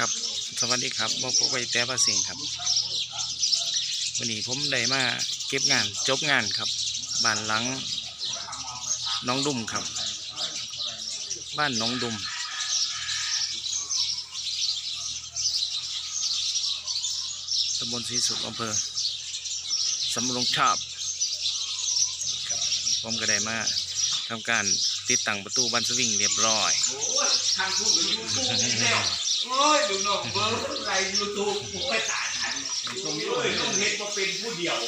ครับ สวัสดีครับบอกพวกไปแต่ภาสิงครับ วันนี้ผมได้มาเก็บงานจบงานครับ บ้านหลังน้องดุมครับ บ้านน้องดุมตำบลศรีสุขอำเภอสำโรงชอบครับผมก็ได้มาทำการ ติดตั้งประตูบ้านสวิงเรียบร้อยทางทุกยูทูบแล้วโอ้ยดูนอกเบอร์ไรยูทูบโอ้ยตายทันตรงนี้เลยต้องเห็นว่าเป็นผู้เดียว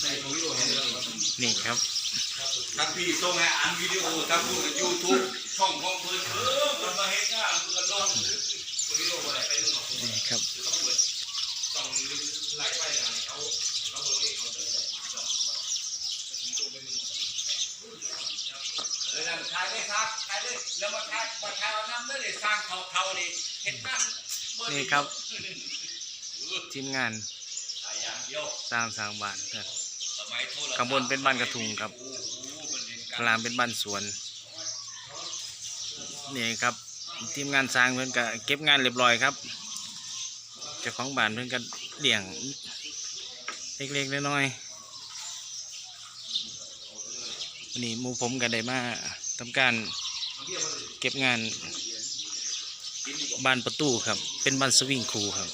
ใส่ตรงนี้เห็นแล้วนี่ครับถ้าพี่ส่งให้อ่านวิดีโอถ้าพูดกับยูทูบช่องของเพื่อนเออมันมาเห็นงานเพื่อนลงตรงนี้โอ้ยไปดูหน่อย นี่ครับ ต้องเปิดต้องไล่ไปอย่างเขาเขาเบอร์เองเขาเลยเลยนั่นขายได้ครับขายได้แล้วมาขายมาขายเอาน้ำได้เลยสร้างเท่าๆนี่เห็น นี่ครับ ทีมงานสร้างสร้างบ้านครับข้างบนเป็นบ้านกระทุงครับข้างล่างเป็นบ้านสวนนี่ครับทีมงานสร้างเพื่อนก็เก็บงานเรียบร้อยครับเจ้าของบ้านเพื่อนก็เลี้ยงเล็กๆน้อยๆวันนี้มูผมก็ได้มาทำการเก็บงาน บ้านประตูครับ เป็นบ้านสวิงคูครับ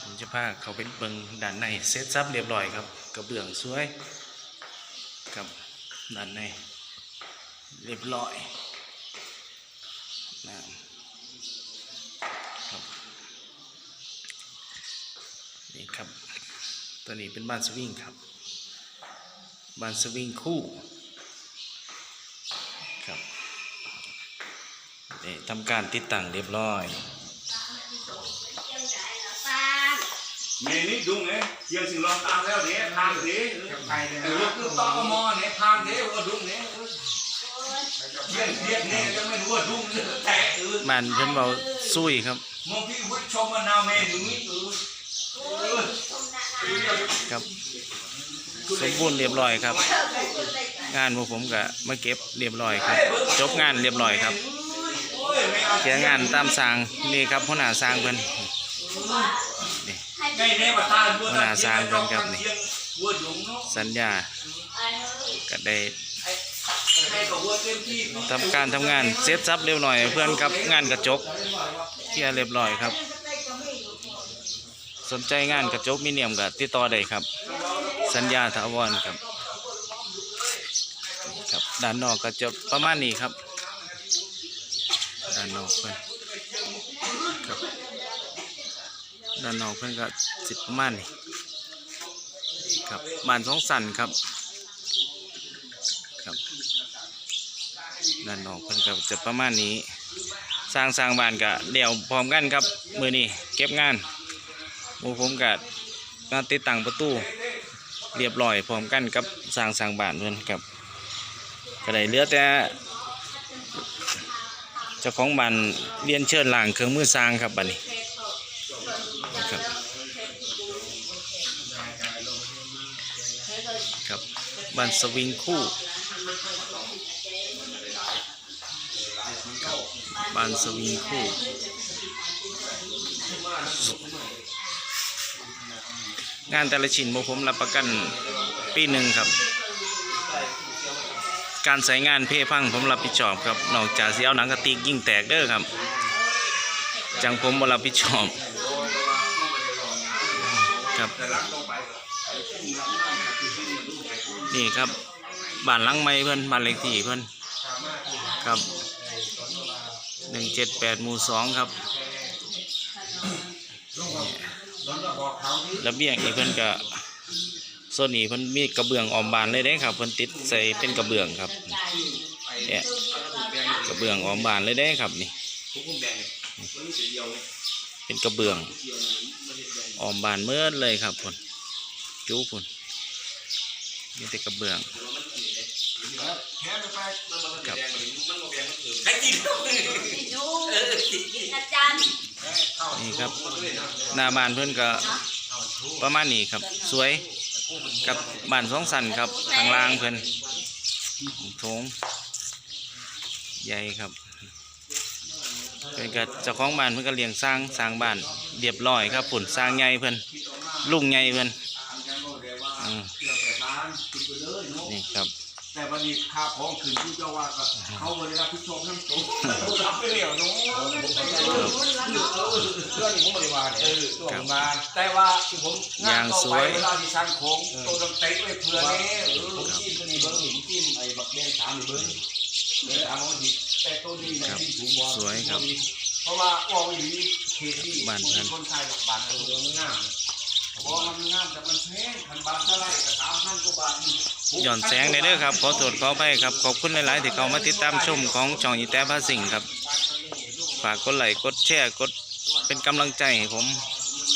ผมจะพาเขาเป็นเบิงด้านในเซตซับเรียบร้อยครับกระเบื้องสวยครับด้านในเรียบร้อยนะครับนี่ครับ ตัวนี้เป็นบ้านสวิงครับ บานสวิงคู่ครับนี่ทำการติดตั้งเรียบร้อย เมนี่ดุงเนี่ยเยี่ยงสิ่งรองตามแล้วเนี่ยทางเด้ไปเลยเออคือตอกมอเนี่ยทางเด้ว่าดุงเนี่ยเยี่ยงเยี่ยงเนี่ยจะไม่รู้ว่าดุงแต่เออมันเพิ่นเบาซุยครับมองพี่วุฒิชมมานาวเมนูนี้เออเออครับ สมบูรณ์เรียบร้อยครับ งานพวกผมก็มาเก็บเรียบร้อยครับ จบงานเรียบร้อยครับเขียงานตามสร้างนี่ครับหัวหน้าสร้างเพิ่นนี่ไงเนี่ยมาตาบัวหัวหน้าสร้างเพิ่นครับนี่สัญญาก็ได้ให้กับบัวเต็มที่ทำการทำงานเซตซับเรียบร้อยเพื่อนครับงานกระจกเคลียร์เรียบร้อยครับ สนใจงานกระจกมิเนียมก็ติดต่อได้ครับ สัญญาถาวรครับครับด้านนอกก็จะประมาณนี้ครับ ด้านนอกเพื่อนครับด้านนอกเพื่อนก็สิประมาณนี้ครับบ้านสองสันครับครับด้านนอกเพิ่อนก็จะประมาณนี้ สร้างสร้างบ้านก็เดี่ยวพร้อมกันครับมือนี้เก็บงานหมูผมก็มาติดตั้งประตู เรียบร้อยพร้อมกันกับสร้างสร้างบ้านเพิ่นครับก็ได้เหลือแต่เจ้าของบ้านเรียนเชิญล่างเครื่องมือสร้างครับบัดนี้ครับครับบ้านสวิงคู่บ้านสวิงคู่ งานแต่ละชิ้นผมรับประกันปีหนึ่งครับ การใส่งานเพ่พังผมรับผิดชอบครับนอกจากเสียเอาหนังกระติกยิ่งแตกเด้อครับ จังผมบ่รับผิดชอบครับนี่ครับบ้านหลังไม้เพื่อนบ้านเล็กที่เพื่อนครับหนึ่งเจ็ดแปดหมู่สองครับ ระเบียงอีกเพื่อนก็โซนนี้เพิ่นมีกระเบื้องออมบานเลยเด้ครับเพิ่นติดใส่เป็นกระเบื้องครับเนี่ยกระเบื้องออมบานเลยเด้ครับนี่เป็นกระเบื้องออมบานเมื่อเลยครับพุ่นจู้พุ่นมีแต่กระเบื้องครับให้กิ นี่ครับหน้าบ้านเพื่อนก็ประมาณนี้ครับ สวยกับบ้านสองสันครับทางล่างเพื่อนโถงใหญ่ครับเป็นกับเจ้าของบ้านเพื่อนก็เลี้ยงสร้างสร้างบ้านเรียบร้อยครับผุนสร้างใหญ่เพื่อนลุงใหญ่เพื่อนอืมนี่ครับ แต่วันนี้ค่าของคืนที่เจ้าว่าก็เขาบริรับผิดชอบทั้งตัวรับไปแล้วเนาะเรื่องนี้ผมบริวารเออตัวผมมาแต่ว่าผมงานต่อไปเวลาที่สร้างของตัวต้องเตะไว้เพื่อนี้เออผมกินตัวนี้เบิ้งนี่ผมกินไอ้บักแดงสามนี่เบิ้งเออเอามาดิแต่ตัวนี้ในที่สูงบ่สวยครับเพราะว่าว่าวิธีเขตที่บ้านเพิ่นคนไทยดอกบานเออมันงาม เพราะมันงามแต่มันแพงพันบาทเท่าไรก็สามพันกว่าบาทนี่ย่อนแสงได้เด้อครับ ขอโทษขออภัยครับ ขอบคุณหลายๆที่เข้ามาติดตามชมของช่องอีแต้พาสิงห์ครับ ฝากกดไลค์กดแชร์กดเป็นกำลังใจให้ผม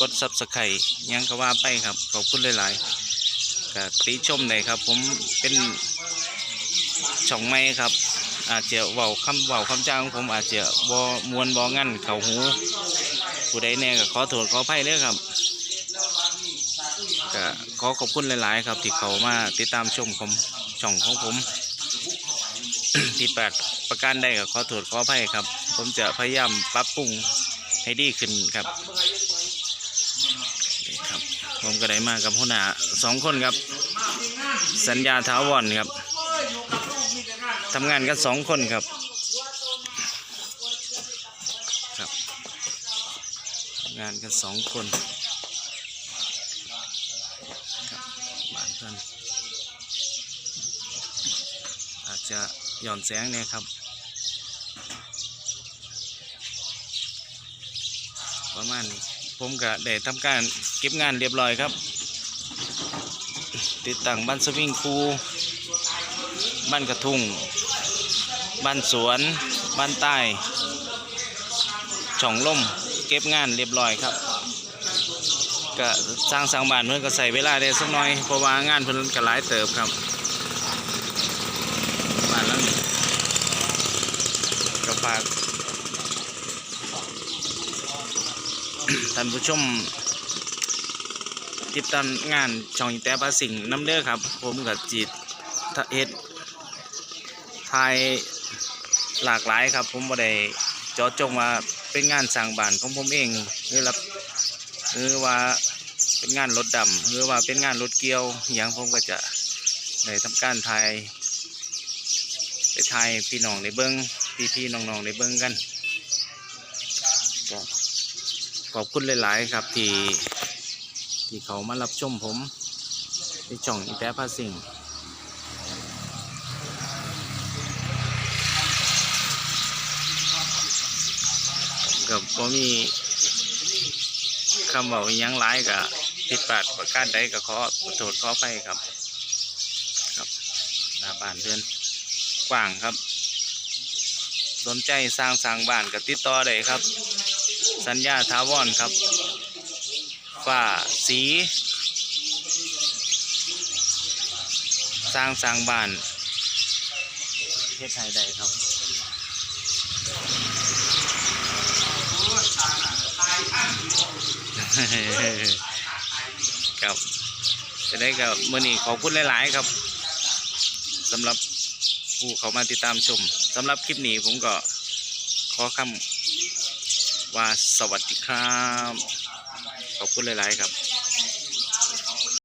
กดซับสไครต์ยังก็ว่าไปครับ ขอบคุณหลายๆก็ติชมได้ครับ ผมเป็นช่องใหม่ครับ อาจจะเว้าคำเว้าคำจ้าของผมอาจจะบ่มวนบ่งั้นเข้าหูผู้ใดแน่ก็ขอโทษขออภัยเด้อครับ ก็ขอขอบคุณหลาย ๆ ครับ ที่เขามาติดตามชมผมช่องของผมที่แปดประการใดก็ขอโทษขออภัยครับ ผมจะพยายามปรับปรุงให้ดีขึ้นครับครับ ผมก็ได้มากับหัวหน้าสองคนครับ สัญญาถาวรครับทำงานกันสองคนครับครับงานกันสองคน บ้านเพื่อนอาจจะหย่อนแสงเนี่ยครับ ประมาณนี้ผมก็ได้ทำการเก็บงานเรียบร้อยครับ ติดตั้งบ้านสวิงคูบ้านกระทุงบ้านสวน บ้านใต้ ช่องล่ม เก็บงานเรียบร้อยครับ ก็สร้างสร้างบ้านเพื่อนก็ใส่เวลาได้สักหน่อยเพราะว่างานเพื่อนก็หลายเติบครับบ้านหลังนี้ก็ฝากท่านผู้ชมติดตามงานช่องอีแต่ภาสิงน้ำเด้อครับ ผมกับจิตเฮ็ดทายหลากหลายครับ ผมบ่ได้จาะจงว่าเป็นงานสร้างบ้านของผมเองหรือรับ หรือว่าเป็นงานรถดำหรือว่าเป็นงานรถเกี่ยวอย่างผมก็จะได้ทำการถ่ายไปถ่ายพี่น้องในเบิ้งพี่พี่น้องๆในเบิ้งกันก็ขอบคุณหลาย ๆ ครับที่ที่เขามารับชมผมในช่องอีแต้พาสิงกับผมมี คำเว่าอิหยังร้ายกับผิดพลาดประการใดก็ขอโทษขอไปครับ ครับหน้าบ้านเพื่อนกว้างครับ สนใจสร้างสร้างบ้านกับติดต่อได้ครับ สัญญาทาวอนครับฝ้าสี สร้างสร้างบ้านเฮ็ดให้ได้ครับ ครับจะได้กับมื่อนี้ขอบคุณหลาย ๆ ครับสำหรับผู้เขามาติดตามชมสำหรับคลิปนี้ผมก็ขอคำว่าสวัสดีครับ ขอบคุณหลาย ๆ ครับ